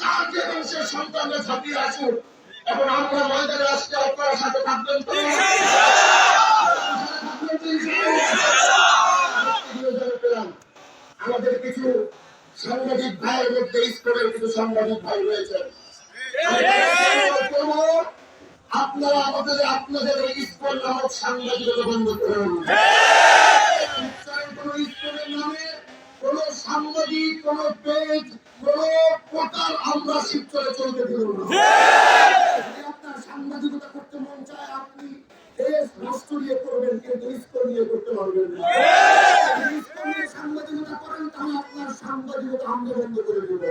যার যে বংশের সন্তানরা ঝাঁপিয়ে আসুন এবং আমরা ময়দানে আসলে আপনারা সাথে থাকবেন আমাদের কিছু সাংবাদিক ভাইয়ের মধ্যে স্কুলের কিছু সাংবাদিক ভাই রয়েছেন আপনারা আমাদের আপনাদের স্কুল নামক সাংবাদিকতা বন্ধ করুন কোন স্কুলের নামে কোন সাংবাদিক, কোন পেজ কোন পোর্টাল আমরা শিবচরে চলতে দেব না। আপনার সাংবাদিকতা করতে মন চায় আপনি দেশ রাষ্ট্র নিয়ে করবেন কিন্তু স্কুল নিয়ে করতে পারবেন না। যদি স্কুল নিয়ে সাংবাদিকতা করেন তাহলে আপনার সাংবাদিকতা আমরা বন্ধ করে দেব।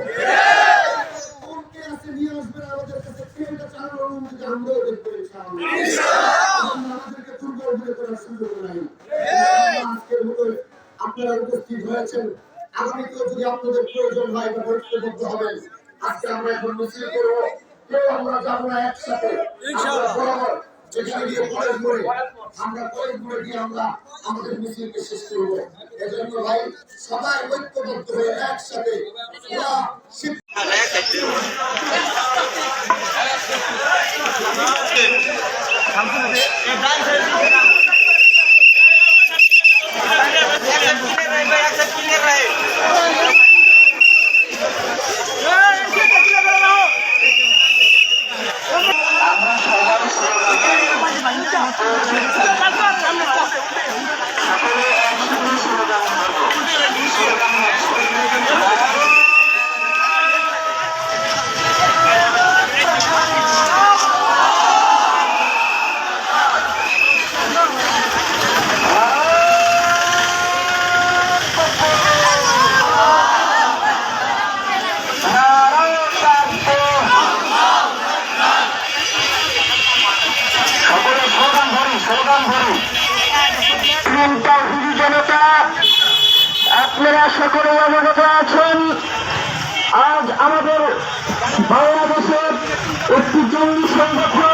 কোনকে আছে নিয়ে আসবেন আমাদের কাছে ট্রেনটা চালানোর অনুমতি আমরাও দেখব আমাদেরকে দুর্বল করার সুযোগ নাই। আজকের মতো আপনারা উপস্থিত হয়েছেন। আগামীতেও যদি আপনাদের প্রয়োজন হয় বা ঐক্যবদ্ধ হবেন আজকে আমরা এখন মিছিল করব। কেউ আমরা যাব না একসাথে। বরাবর যেখানে গিয়ে কলেজ মোড়ে আমরা কলেজ মোড়ে গিয়ে আমরা আমাদের মিছিলকে শেষ করব। এজন্য ভাই সবাই ঐক্যবদ্ধ হয়ে একসাথে শিক্ষা আপনারা সকলে অবগত আছেন আজ আমাদের বাংলাদেশের একটি জঙ্গি সংগঠন